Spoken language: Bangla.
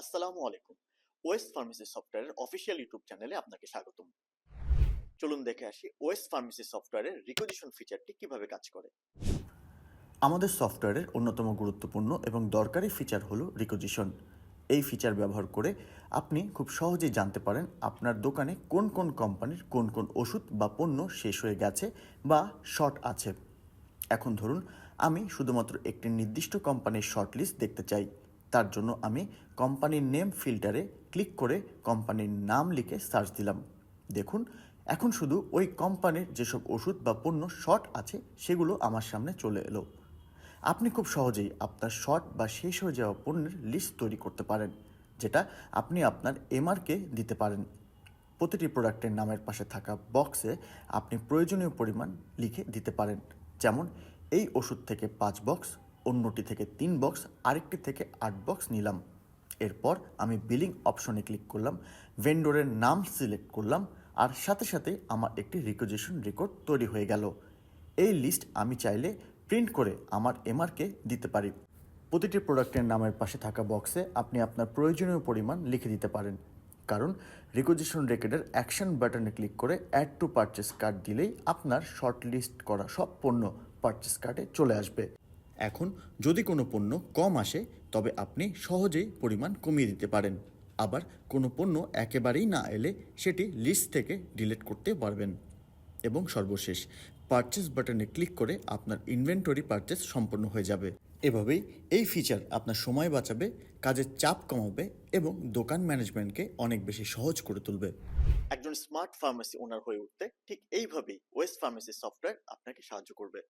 আসসালামু আলাইকুম। ওয়েস্ট ফার্মেসি সফটওয়্যারের অফিসিয়াল ইউটিউব চ্যানেলে আপনাকে স্বাগতম। চলুন দেখে আসি ওয়েস্ট ফার্মেসি সফটওয়্যারের রিকোজিশন ফিচারটি কীভাবে কাজ করে। আমাদের সফটওয়্যারের অন্যতম গুরুত্বপূর্ণ এবং দরকারি ফিচার হলো রিকোজিশন এই ফিচার ব্যবহার করে আপনি খুব সহজেই জানতে পারেন আপনার দোকানে কোন কোন কোম্পানির কোন কোন ওষুধ বা পণ্য শেষ হয়ে গেছে বা শর্ট আছে। এখন ধরুন, আমি শুধুমাত্র একটি নির্দিষ্ট কোম্পানির শর্ট লিস্ট দেখতে চাই। তার জন্য আমি কোম্পানির নেম ফিল্টারে ক্লিক করে কোম্পানির নাম লিখে সার্চ দিলাম। দেখুন, এখন শুধু ওই কোম্পানির যেসব ওষুধ বা পণ্য শর্ট আছে, সেগুলো আমার সামনে চলে এলো। আপনি খুব সহজেই আপনার শর্ট বা শেষ হয়ে যাওয়া পণ্যের লিস্ট তৈরি করতে পারেন, যেটা আপনি আপনার এমআরকে দিতে পারেন। প্রতিটি প্রোডাক্টের নামের পাশে থাকা বক্সে আপনি প্রয়োজনীয় পরিমাণ লিখে দিতে পারেন। যেমন, এই ওষুধ থেকে পাঁচ বক্স অন্যটি থেকে তিন বক্স আরেকটি থেকে আট বক্স নিলাম। এরপর আমি বিলিং অপশনে ক্লিক করলাম ভেন্ডরের নাম সিলেক্ট করলাম, আর সাথে সাথে আমার একটি রিকোজিশন রেকর্ড তৈরি হয়ে গেল। এই লিস্ট আমি চাইলে প্রিন্ট করে আমার এমআরকে দিতে পারি। প্রতিটি প্রোডাক্টের নামের পাশে থাকা বক্সে আপনি আপনার প্রয়োজনীয় পরিমাণ লিখে দিতে পারেন। কারণ রিকোজিশন রেকর্ডের অ্যাকশন বাটনে ক্লিক করে অ্যাড টু পারচেস কার্ড দিলেই আপনার শর্ট লিস্ট করা সব পণ্য পারচেস কার্ডে চলে আসবে। এখন যদি কোনো পণ্য কম আসে, তবে আপনি সহজেই পরিমাণ কমিয়ে দিতে পারেন। আবার কোনো পণ্য একেবারেই না এলে সেটি লিস্ট থেকে ডিলিট করতে পারবেন। এবং সর্বশেষ পারচেস বাটনে ক্লিক করে আপনার ইনভেন্টরি পারচেস সম্পন্ন হয়ে যাবে। এভাবেই এই ফিচার আপনার সময় বাঁচাবে, কাজের চাপ কমাবে এবং দোকান ম্যানেজমেন্টকে অনেক বেশি সহজ করে তুলবে। একজন স্মার্ট ফার্মেসি ওনার হয়ে উঠতে ঠিক এইভাবেই ওয়েস্ট ফার্মেসি সফটওয়্যার আপনাকে সাহায্য করবে।